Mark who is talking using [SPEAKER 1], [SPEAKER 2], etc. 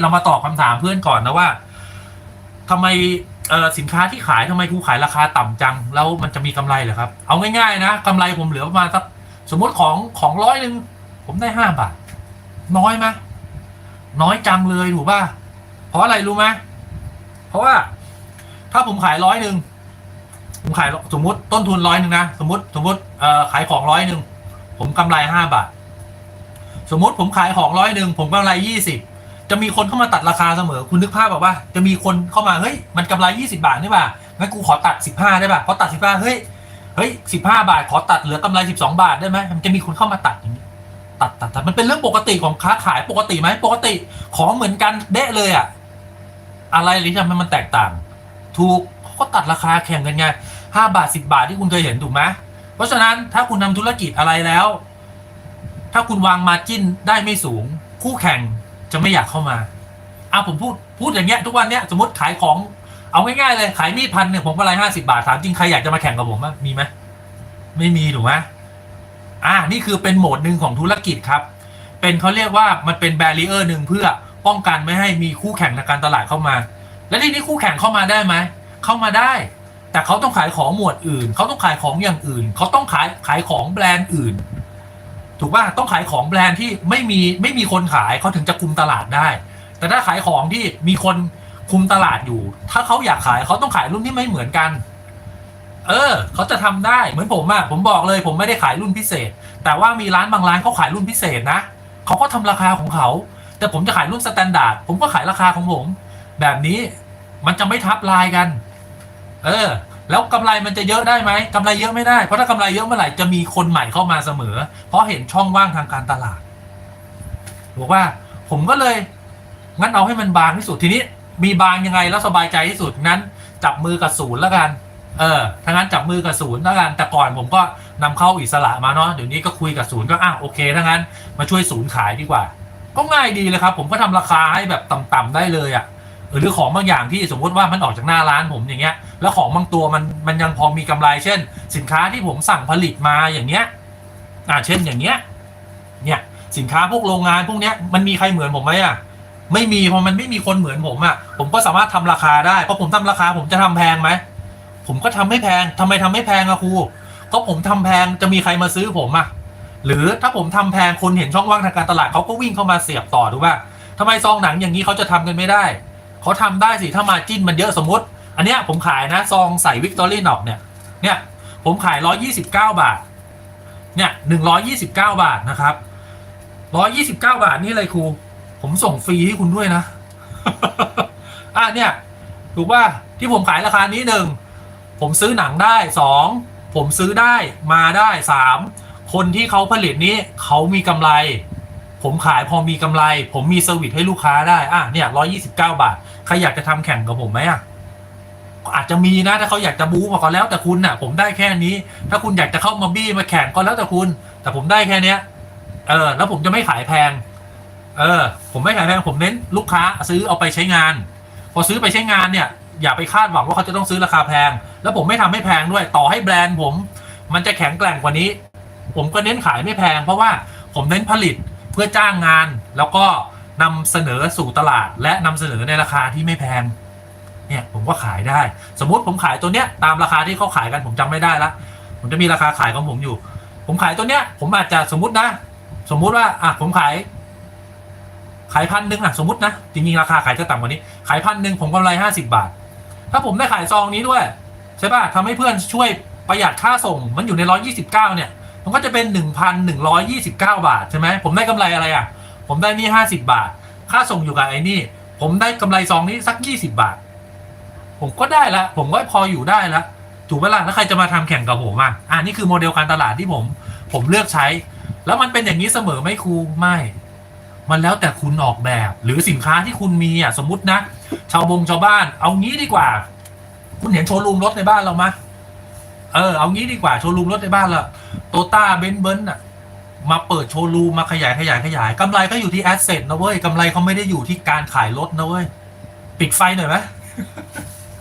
[SPEAKER 1] เรามาตอบคำถามเพื่อนก่อนนะว่าทำไมเออสินค้าที่ขายทำไมกูขายราคาต่ำจัง แล้วมันจะมีกำไรเหรอครับ เอาง่ายๆนะกำไรผมเหลือประมาณสักสมมติของของร้อยหนึ่งผมได้ห้าบาท น้อยไหมน้อยจังเลยถูกป่ะเพราะอะไรรู้ไหมเพราะว่า ถ้าผมขายร้อยหนึ่งผมขายสมมติต้นทุนร้อยหนึ่งนะสมมติสมมติเอ่อขายของร้อยหนึ่งผมกำไรห้าบาท สมมติผมขายของร้อยหนึ่งผมกำไรยี่สิบ จะมีคนเข้ามาตัดราคาเสมอ คุณนึกภาพแบบว่า จะมีคนเข้ามา เฮ้ย มันกำไรยี่สิบาทนี่ป่ะงั้นกูขอตัดสิบห้าได้ป่ะพอตัดสิบห้าเฮ้ย เฮ้ยสิบห้าบาท ขอตัดเหลือกำไรสิบสองบาทได้ไหมมันจะมีคนเข้ามาตัดอย่างนี้ตัดตัดตัดมันเป็นเรื่องปกติของค้าขายปกติไหมปกติ ของเหมือนกันเดะเลยอะอะไรหรือทำให้มันแตกต่าง ถูกเขาก็ตัดราคาแข่งกันไงห้าบาทสิบาทที่คุณเคยเห็นถูกไหมเพราะฉะนั้นถ้าคุณทำธุรกิจอะไรแล้ว ถ้าคุณวางมาจิ้นได้ไม่สูง คู่แข่ง จะไม่อยากเข้ามาอะผมพูดพูดอย่างเงี้ยทุกวันเนี้ยสมมติขายของเอาง่ายๆเลยขายมีดพันเนี่ยผมกำไรห้าสิบาทถามจริงใครอยากจะมาแข่งกับผมบ้างมีไหมไม่มีถูกไหมอ่านี่คือเป็นโหมดหนึ่งของธุรกิจครับ เป็นเขาเรียกว่ามันเป็นแบรีเออร์หนึ่งเพื่อป้องกันไม่ให้มีคู่แข่งในการตลาดเข้ามา และทีนี้คู่แข่งเข้ามาได้ไหมเข้ามาได้ แต่เขาต้องขายของหมวดอื่น เขาต้องขายของอย่างอื่น เขาต้องขายขายของแบรนด์อื่น ถูกป่ะต้องขายของแบรนด์ที่ไม่มีไม่มีคนขายเขาถึงจะคุมตลาดได้ แต่ถ้าขายของที่มีคนคุมตลาดอยู่ ถ้าเขาอยากขายเขาต้องขายรุ่นที่ไม่เหมือนกัน เออเขาจะทำได้เหมือนผมอะผมบอกเลย ผมไม่ได้ขายรุ่นพิเศษ แต่ว่ามีร้านบางร้านเขาขายรุ่นพิเศษนะเขาก็ทำราคาของเขาแต่ผมจะขายรุ่นสแตนดาร์ดผมก็ขายราคาของผม แบบนี้มันจะไม่ทับลายกัน เออ แล้วกำไรมันจะเยอะได้ไหมกำไรเยอะไม่ได้ เพราะถ้ากำไรเยอะเมื่อไหร่จะมีคนใหม่เข้ามาเสมอ เพราะเห็นช่องว่างทางการตลาดบอกว่า ผมก็เลยงั้นเอาให้มันบางที่สุดทีนี้ มีบางยังไงแล้วสบายใจที่สุดงั้น จับมือกับศูนย์แล้วกัน เออถ้างั้นจับมือกับศูนย์แล้วกันแต่ก่อนผมก็นำเข้าอิสระมาเนาะเดี๋ยวนี้ก็คุยกับศูนย์ก็อะโอเคถ้างั้นมาช่วยศูนย์ขายดีกว่า ก็ง่ายดีเลยครับ ผมก็ทำราคาให้แบบต่ำๆได้เลยอะ่ะ หรือของบางอย่างที่สมมติว่ามันออกจากหน้าร้านผมอย่างเงี้ย แล้วของบางตัวมันมันยังพอมีกำไร เช่น สินค้าที่ผมสั่งผลิตมาอย่างเงี้ยอ่าเช่นอย่างเงี้ย เนี่ยสินค้าพวกโรงงานพวกเนี้ยมันมีใครเหมือนผมไหมอะไม่มีเพราะมันไม่มีคนเหมือนผมอะผมก็สามารถทำราคาได้เพราะผมทำราคาผมจะทำแพงไหมผมก็ทำไม่แพงทำไมทำไม่แพงอะครูก็ผมทำแพงจะมีใครมาซื้อผมอะหรือถ้าผมทำแพงคนเห็นช่องว่างทางการตลาดเขาก็วิ่งเข้ามาเสียบต่อถูกป่ะทำไมซองหนังอย่างนี้เขาจะทำกันไม่ได้ เขาทำได้สิถ้ามาจิ้นมันเยอะสมมติ อันเนี้ยผมขายนะซองใส่วิกตอรี่นอกเนี่ยเนี่ยผมขายร้อยี่สิบเก้าบาท เนี่ยหนึ่งร้อยี่สิบเก้าบาทนะครับร้อยี่สิบเก้าบาทนี่เลยครู ผมส่งฟรีให้คุณด้วยนะ อะเนี่ย ถูกป่ะ ที่ผมขายราคานี้หนึ่ง ผมซื้อหนังได้สอง ผมซื้อได้มาได้สาม คนที่เขาผลิตนี้เขามีกำไร ผมขายพอมีกำไร ผมมีเซอร์วิสให้ลูกค้าได้อะเนี่ยร้อยี่สิบเก้าบาทใครอยากจะทำแข่งกับผมไหมอะอาจจะมีนะถ้าเขาอยากจะบู๊มาก็แล้วแต่คุณน่ะ ผมได้แค่นี้ ถ้าคุณอยากจะเข้ามาบี้มาแข่งก็แล้วแต่คุณ แต่ผมได้แค่เนี้ย เออ แล้วผมจะไม่ขายแพง เออ ผมไม่ขายแพงผมเน้นลูกค้าซื้อเอาไปใช้งาน พอซื้อไปใช้งานเนี่ย อย่าไปคาดหวังว่าเขาจะต้องซื้อราคาแพง แล้วผมไม่ทำให้แพงด้วยต่อให้แบรนด์ผม มันจะแข็งแกร่งกว่านี้ ผมก็เน้นขายไม่แพง เพราะว่าผมเน้นผลิต เพื่อจ้างงาน แล้วก็นำเสนอสู่ตลาด และนำเสนอในราคาที่ไม่แพงเนี่ยผมก็ขายได้ สมมุติผมขายตัวเนี้ยตามราคาที่เขาขายกันผมจำไม่ได้ละผมจะมีราคาขายของผมอยู่ ผมขายตัวเนี้ย ผมอาจจะสมมตินะ สมมุติว่าอะผมขาย ขายพันหนึ่งอะสมมตินะจริงๆราคาขายจะต่ำกว่านี้ ขายพันหนึ่งผมกำไรห้าสิบบาท ถ้าผมได้ขายซองนี้ด้วยใช่ป่ะทำให้เพื่อนช่วยประหยัดค่าส่งมันอยู่ในร้อยี่สิบเก้าเนี่ย มันก็จะเป็นหนึ่งพันหนึ่งร้อยี่สิบเก้าบาทใช่ไหมผมได้กำไรอะไรอะ ผมได้นี่ห้าสิบาท ค่าส่งอยู่กับไอ้นี่ ผมได้กำไรซองนี้สักยี่สิบาท ผมก็ได้ละ ผมก็พออยู่ได้ละ ถูกไหมล่ะ แล้วใครจะมาทำแข่งกับผมอะอ่านี่คือโมเดลการตลาดที่ผม ผมเลือกใช้ แล้วมันเป็นอย่างนี้เสมอไหมครู ไม่ มันแล้วแต่คุณออกแบบ หรือสินค้าที่คุณมีอะ สมมตินะ ชาวบงชาวบ้าน เอางี้ดีกว่า คุณเห็นโชว์รูมรถในบ้านเรามะ เออเอางี้ดีกว่าโชว์รูมรถในบ้านละโตต้าเบนเบนอะมาเปิดโชว์รูมมาขยายขยายขยายกำไรก็อยู่ที่แอสเซทนะเว้ยกำไรเขาไม่ได้อยู่ที่การขายรถนะเว้ย ปิดไฟหน่อยไหม